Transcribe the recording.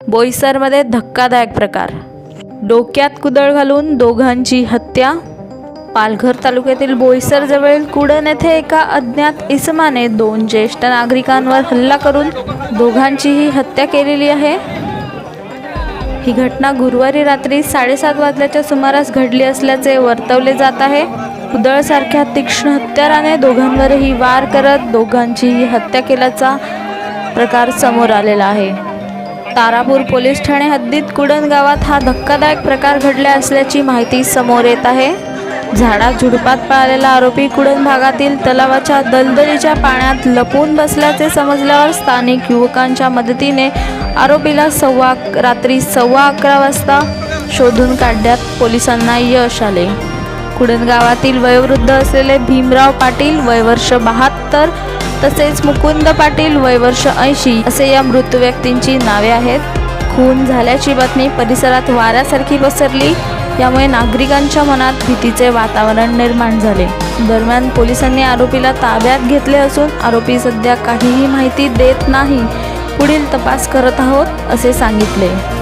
बोईसरमध्ये धक्कादायक प्रकार. डोक्यात कुदळ घालून दोघांची हत्या. पालघर तालुक्यातील बोईसर जवळील कुडण येथे एका अज्ञात इसमाने दोन ज्येष्ठ नागरिकांवर हल्ला करून दोघांचीही हत्या केलेली आहे. ही घटना गुरुवारी रात्री साडेसात वाजल्याच्या सुमारास घडली असल्याचे वर्तवले जात आहे. कुदळसारख्या तीक्ष्ण हत्याराने दोघांवरही वार करत दोघांचीही हत्या केल्याचा प्रकार समोर आलेला आहे. तारापूर पोलीस ठाणे हद्दीत कुडण गावात हा धक्कादायक प्रकार घडला असल्याची माहिती समोर येत आहे. झाडा झुडपात पाळलेला आरोपी कुडण भागातील तलावाच्या दलदलीच्या पाण्यात लपून बसल्याचे समजल्यावर स्थानिक युवकांच्या मदतीने आरोपीला सव्वा रात्री सव्वा अकरा वाजता शोधून काढण्यात पोलिसांना यश आले. कुडण गावातील वयोवृद्ध असलेले भीमराव पाटील वयवर्ष बहात्तर तसेच मुकुंद पाटील वयवर्ष ऐंशी असे या मृत व्यक्तींची नावे आहेत. खून झाल्याची बातमी परिसरात वाऱ्यासारखी पसरली. यामुळे नागरिकांच्या मनात भीतीचे वातावरण निर्माण झाले. दरम्यान पोलिसांनी आरोपीला ताब्यात घेतले असून आरोपी सध्या काहीही माहिती देत नाही. पुढील तपास करत आहोत असे सांगितले.